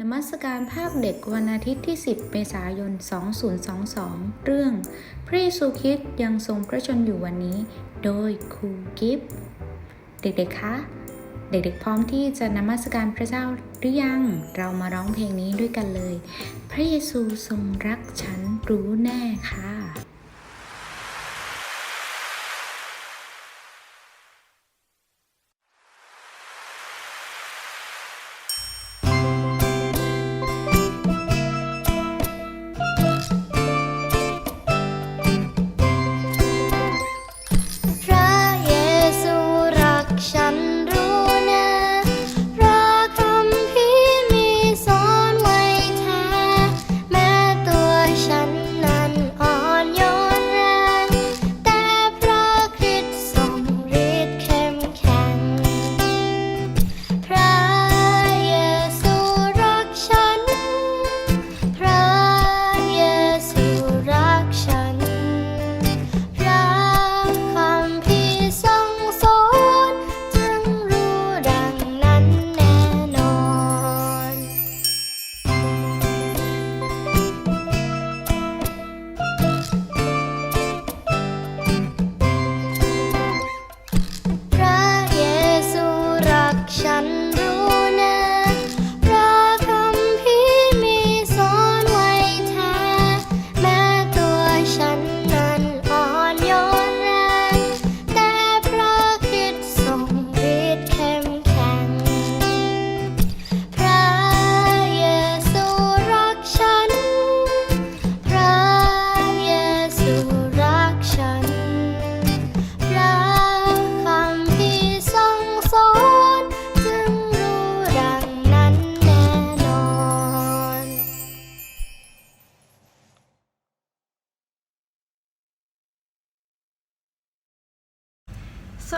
นมัสการภาคเด็กวันอาทิตย์ที่ 10 เมษายน 2022 เรื่อง พระเยซูคริสต์ยังทรงพระชนอยู่วันนี้ โดยครูกิฟต์เด็กๆ คะ เด็กๆ พร้อมที่จะนมัสการพระเจ้าหรือยัง เรามาร้องเพลงนี้ด้วยกันเลย พระเยซูทรงรักฉันรู้แน่ค่ะ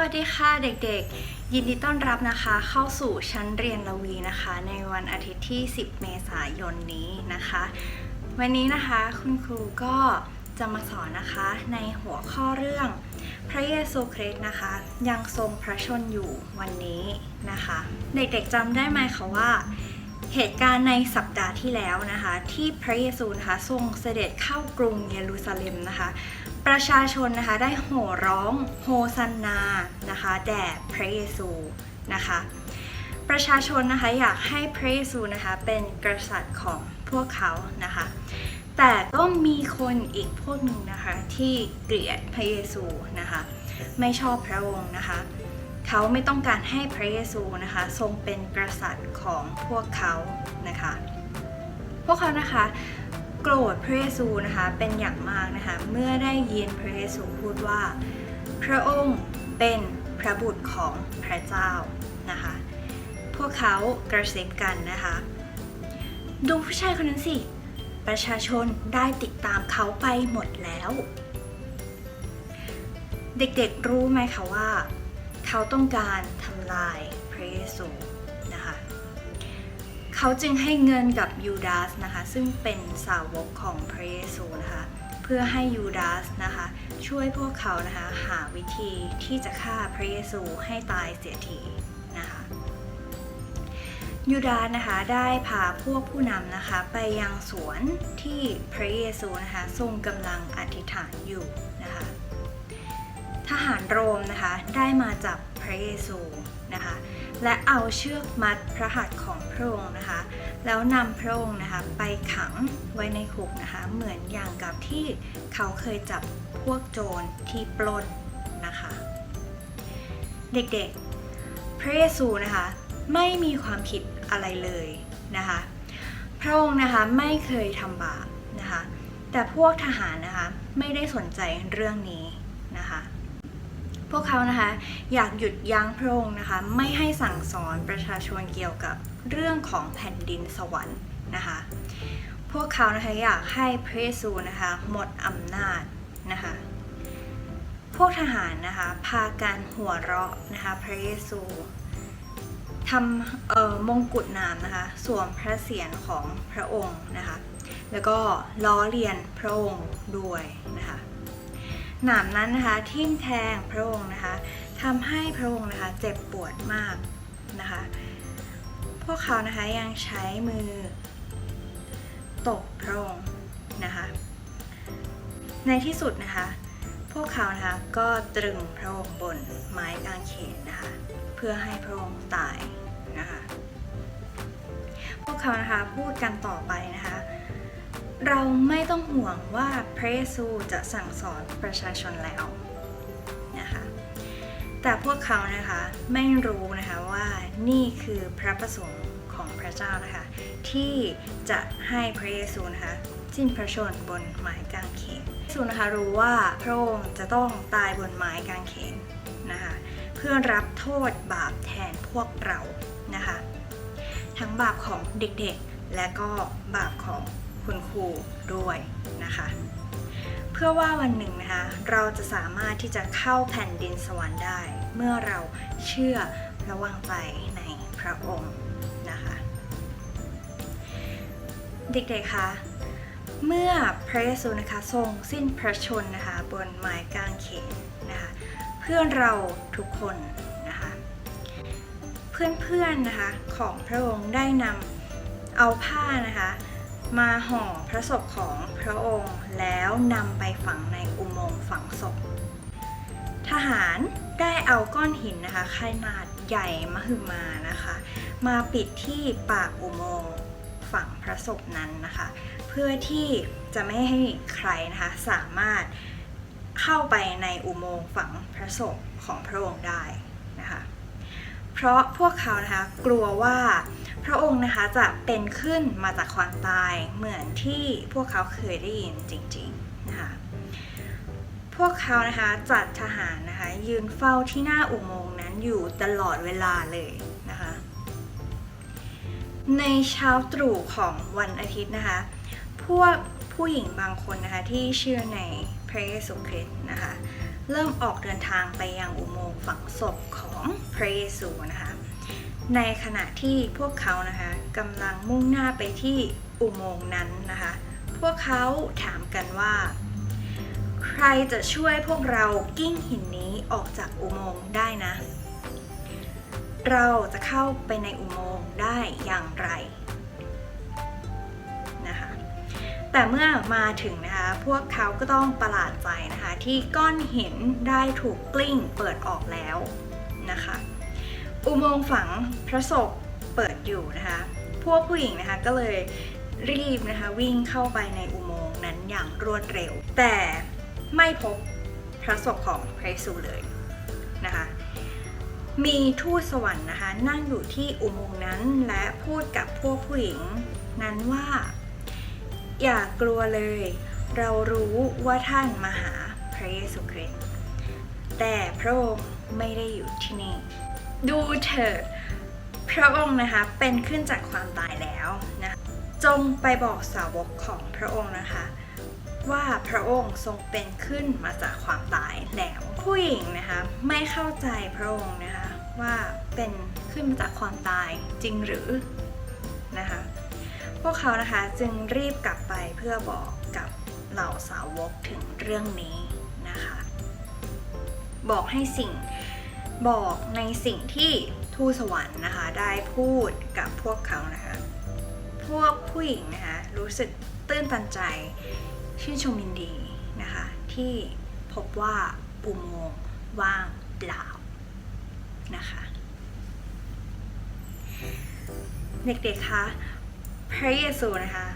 วัสดีค่ะเด็กๆ ยินดีต้อนรับนะคะ เข้าสู่ชั้นเรียนละวีนะคะ ในวันอาทิตย์ที่ 10 เมษายนนี้นะคะ วันนี้นะคะคุณครูก็จะมาสอนนะคะในหัวข้อเรื่อง พระเยซูคริสต์นะคะ ยังทรงพระชนอยู่วันนี้นะคะ เด็กๆจำได้ไหมคะว่า เหตุการณ์ในสัปดาห์ที่แล้วนะคะ ที่พระเยซูนะคะทรงเสด็จเข้ากรุงเยรูซาเล็มนะคะ ประชาชนนะคะได้โห่ร้องโฮซันนานะคะแด่พระเยซูนะคะ ประชาชนนะคะอยากให้พระเยซูนะคะเป็นกษัตริย์ของพวกเขานะคะ แต่ก็มีคนอีกพวกหนึ่งนะคะที่เกลียดพระเยซูนะคะไม่ชอบพระองค์นะคะเขาไม่ต้องการให้พระเยซูนะคะทรงเป็นกษัตริย์ของพวกเขานะคะ พวกเขานะคะ โกรธพระเยซูนะคะเป็นอย่างมากนะคะเมื่อได้ยินพระเยซูพูดว่า พระองค์เป็นพระบุตรของพระเจ้านะคะพวกเขากระซิบกันนะคะดูผู้ชายคนนั้นสิ ประชาชนได้ติดตามเขาไปหมดแล้ว เด็กๆรู้ไหมคะว่า เขาต้องการทำลายพระเยซู เขาจึงให้เงินกับยูดาสนะคะ ซึ่งเป็นสาวกของพระเยซูนะคะ เพื่อให้ยูดาสนะคะ ช่วยพวกเขานะคะหาวิธีที่จะฆ่าพระเยซูให้ตายเสียทีนะคะยูดาสนะคะได้พาพวกผู้นำนะคะ ไปยังสวนที่พระเยซูนะคะ ทรงกำลังอธิษฐานอยู่นะคะ ทหารโรมนะคะได้มาจับพระเยซูนะคะ และเอาเชือกมัดพระหัตถ์ของพระองค์นะคะ แล้วนำพระองค์นะคะไปขังไว้ในคุกนะคะ เหมือนอย่างกับที่เขาเคยจับพวกโจรที่ปล้นนะคะ เด็กๆ พระเยซูนะคะไม่มีความผิดอะไรเลยนะคะ พระองค์นะคะไม่เคยทำบาปนะคะ แต่พวกทหารนะคะไม่ได้สนใจเรื่องนี้นะคะ พวกเขานะคะอยากหยุดยั้งพระองค์นะคะไม่ให้สั่งสอนประชาชนเกี่ยวกับเรื่องของแผ่นดินสวรรค์นะคะพวกเขานะคะอยากให้พระเยซูนะคะหมดอำนาจนะคะพวกทหารนะคะพากันหัวเราะนะคะพระเยซูทำเอ่อมงกุฎนามนะคะสวมพระเศียรของพระองค์นะคะแล้วก็ล้อเลียนพระองค์ด้วยนะคะ หนามนั้นนะคะทิ่มแทงพระองค์นะคะทำให้พระองค์นะคะเจ็บปวดมากนะคะ พวกเขานะคะยังใช้มือตบพระองค์นะคะ ในที่สุดนะคะ พวกเขานะคะก็ตรึงพระองค์บนไม้กางเขนนะคะ เพื่อให้พระองค์ตายนะคะ พวกเขานะคะพูดกันต่อไปนะคะ เราไม่ต้องห่วงว่าพระเยซูจะสั่งสอนประชาชนแล้วนะคะแต่พวกเขานะคะไม่รู้นะคะว่านี่คือพระประสงค์ของพระเจ้านะคะที่จะให้พระเยซูนะคะสิ้นพระชนบนไม้กางเขนพระเยซูนะคะรู้ว่าพระองค์จะต้องตายบนไม้กางเขนนะคะเพื่อรับโทษบาปแทนพวกเรานะคะทั้งบาปของเด็กๆ และก็บาปของ คุณครูด้วยนะคะ เพื่อว่าวันหนึ่งนะคะเราจะสามารถที่จะเข้าแผ่นดินสวรรค์ได้ เมื่อเราเชื่อระวางใจในพระองค์นะคะ เด็กๆคะเมื่อพระเยซูนะคะทรงสิ้นพระชนนะคะบนไม้กางเขนนะคะเพื่อเราทุกคนนะคะเพื่อนๆนะคะของพระองค์ได้นำเอาผ้านะคะ มาห่อพระศพของพระองค์แล้วนำไปฝังในอุโมงค์ฝังศพ ทหารได้เอาก้อนหินนะคะขนาดใหญ่มหึมานะคะ มาปิดที่ปากอุโมงค์ฝังพระศพนั้นนะคะ เพื่อที่จะไม่ให้ใครนะคะสามารถเข้าไปในอุโมงค์ฝังพระศพของพระองค์ได้นะคะ เพราะพวกเขานะคะกลัวว่าพระองค์นะคะจะเป็นขึ้นมาจากความตายเหมือนที่พวกเขาเคยได้ยินจริงๆนะคะพวกเขานะคะจัดทหารนะคะยืนเฝ้าที่หน้าอุโมงค์นั้นอยู่ตลอดเวลาเลยนะคะในเช้าตรู่ของวันอาทิตย์นะคะพวกผู้หญิงบางคนนะคะที่เชื่อในพระเยซูคริสต์นะคะ เริ่มออกเดินทางไปยังอุโมงค์ฝังศพของพระเยซูนะคะ ในขณะที่พวกเขานะคะกำลังมุ่งหน้าไปที่อุโมงค์นั้นนะคะ พวกเขาถามกันว่า ใครจะช่วยพวกเรากิ้งหินนี้ออกจากอุโมงค์ได้นะ เราจะเข้าไปในอุโมงค์ได้อย่างไร แต่เมื่อมาถึงนะคะ พวกเขาก็ต้องประหลาดใจนะคะ ที่ก้อนหินได้ถูกกลิ้งเปิดออกแล้วนะคะ อุโมงค์ฝังพระศพเปิดอยู่นะคะ พวกผู้หญิงนะคะก็เลยรีบนะคะวิ่งเข้าไปในอุโมงค์นั้นอย่างรวดเร็ว แต่ไม่พบพระศพของพระเยซูเลยนะคะ มีทูตสวรรค์นะคะนั่งอยู่ที่อุโมงค์นั้นและพูดกับพวกผู้หญิงนั้นว่า อย่ากลัวเลย เรารู้ว่าท่านมาหาพระเยซูคริสต์แต่พระองค์ไม่ได้อยู่ที่นี่ ดูเถิดพระองค์นะคะเป็นขึ้นจากความตายแล้วนะจงไปบอกสาวกของพระองค์นะคะ ว่าพระองค์ทรงเป็นขึ้นมาจากความตายแล้วผู้หญิงนะคะไม่เข้าใจพระองค์นะคะว่าเป็นขึ้นมาจากความตายจริงหรือ วกเขานะคะจึงรีบกลับไปเพื่อบอกกับเหล่าสาวกถึงเรื่องนี้นะคะ บอกให้สิ่งบอกในสิ่งที่ทูตสวรรค์นะคะ ได้พูดกับพวกเขานะคะ พวกผู้หญิงนะคะรู้สึกตื้นตันใจชื่นชมยินดีนะคะ ที่พบว่าอุโมงค์ว่างเปล่านะคะ เด็กๆคะ พระเยซูนะคะ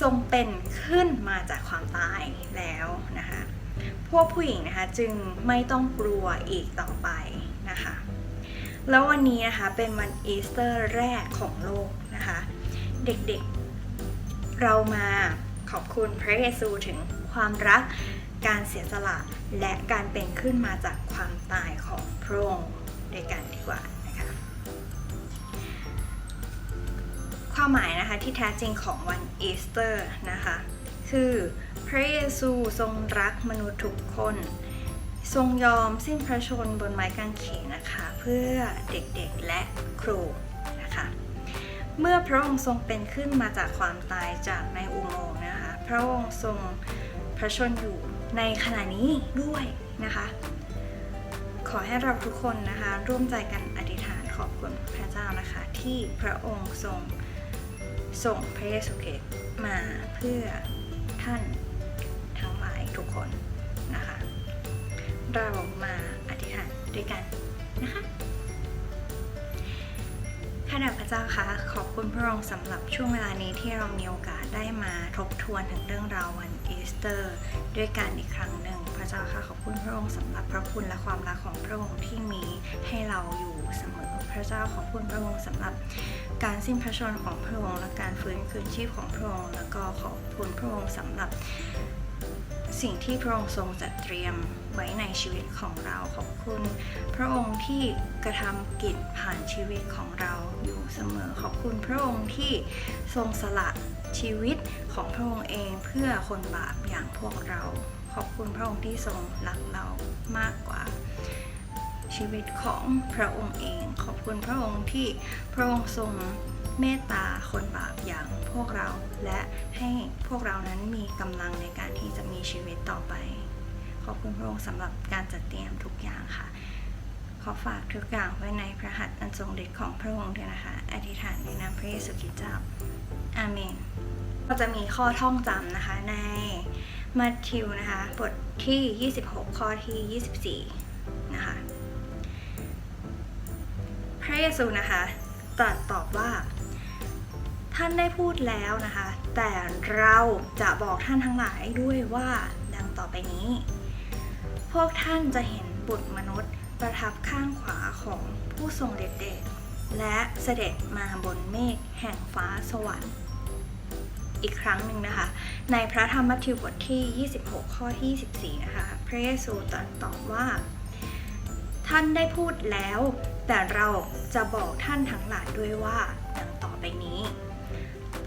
ทรงเป็นขึ้นมาจากความตายแล้วนะคะ พวกผู้หญิงนะคะจึงไม่ต้องกลัวอีกต่อไปนะคะ แล้ววันนี้นะคะเป็นวันอีสเตอร์แรกของโลกนะคะ เด็กๆ เรามาขอบคุณพระเยซูถึงความรักการเสียสละและการเป็นขึ้นมาจากความตายของพระองค์ด้วยกันดีกว่า ความหมายนะคะที่แท้จริงของวันอีสเตอร์นะคะ คือพระเยซูทรงรักมนุษย์ทุกคน ทรงยอมสิ้นพระชนบนไม้กางเขนนะคะ เพื่อเด็กๆและครูนะคะ เมื่อพระองค์ทรงเป็นขึ้นมาจากความตายจากในอุโมงค์นะคะ พระองค์ทรงพระชนอยู่ในขณะนี้ด้วยนะคะ ขอให้เราทุกคนนะคะ ร่วมใจกันอธิษฐานขอบคุณพระเจ้านะคะ ที่พระองค์ทรง ส่งพระเยซูคริสต์มาเพื่อท่านทั้งหลายทุกคนนะคะ เรามาอธิษฐานด้วยกันนะคะข้าแต่พระเจ้าคะขอบคุณพระองค์สำหรับช่วงเวลานี้ที่เรามีโอกาสได้มาทบทวนถึงเรื่องราววันอีสเตอร์ ด้วยกันอีกครั้งหนึ่ง พระเจ้าค่ะขอบคุณพระองค์สำหรับพระคุณและความรักของพระองค์ที่มีให้เราอยู่เสมอพระเจ้าขอบคุณพระองค์สำหรับ การสิ้นพระชนของพระองค์และการฟื้นคืนชีพของพระองค์แล้วก็ขอบคุณพระองค์สำหรับสิ่งที่พระองค์ทรงจัดเตรียมไว้ในชีวิตของเราขอบคุณ พระองค์ที่กระทำกิจผ่านชีวิตของเราอยู่เสมอ ขอบคุณพระองค์ที่ทรงสละชีวิตของพระองค์เองเพื่อคนบาปอย่างพวกเรา ขอบคุณพระองค์ที่ทรงรักเรามากกว่า ชีวิตของพระองค์เอง ขอบคุณพระองค์ที่พระองค์ทรงเมตตาคนบาปอย่างพวกเรา และให้พวกเรานั้นมีกำลังในการที่จะมีชีวิตต่อไป ขอบคุณพระองค์สำหรับการจัดเตรียมทุกอย่างค่ะ ขอฝากทุกอย่างไว้ในพระหัตถ์อันทรงฤทธิ์ของพระองค์ด้วยนะคะ อธิษฐานในนามพระเยซูคริสต์เจ้า อาเมน ก็จะมีข้อท่องจำนะคะในมัทธิวนะคะ บทที่ 26 ข้อที่ 24 นะคะพระ เยซูนะคะตรัสตอบว่า ท่านได้พูดแล้วนะคะ แต่เราจะบอกท่านทั้งหลายด้วยว่าดังต่อไปนี้ พวกท่านจะเห็นบุตรมนุษย์ประทับข้างขวาของผู้ทรงเดชเดชและเสด็จมาบนเมฆแห่งฟ้าสวรรค์ อีกครั้งหนึ่งนะคะ ในพระธรรมมัทธิวบทที่ 26 ข้อที่24นะคะ พระเยซูตรัสตอบว่า ท่านได้พูดแล้ว แต่เราจะบอกท่านทั้งหลายด้วยว่าดังต่อไปนี้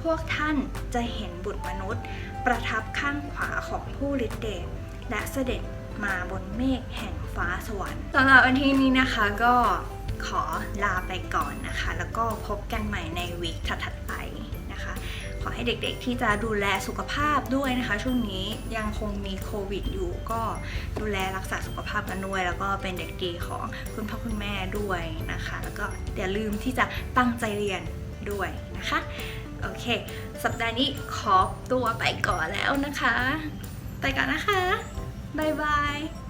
พวกท่านจะเห็นบุตรมนุษย์ ประทับข้างขวาของผู้ฤทธิ์เดชและเสด็จมาบนเมฆแห่งฟ้าสวรรค์สำหรับวันที่นี้นะคะก็ขอลาไปก่อนนะคะ แล้วก็พบกันใหม่ในวีคถัดๆไป ขอให้เด็กๆที่จะดูแลสุขภาพด้วยนะคะ ช่วงนี้ยังคงมีโควิดอยู่ก็ดูแลรักษาสุขภาพกันด้วย แล้วก็เป็นเด็กดีของคุณพ่อคุณแม่ด้วยนะคะ แล้วก็อย่าลืมที่จะตั้งใจเรียนด้วยนะคะโอเค สัปดาห์นี้ขอตัวไปก่อนแล้วนะคะ ไปก่อนนะคะ บ๊ายบาย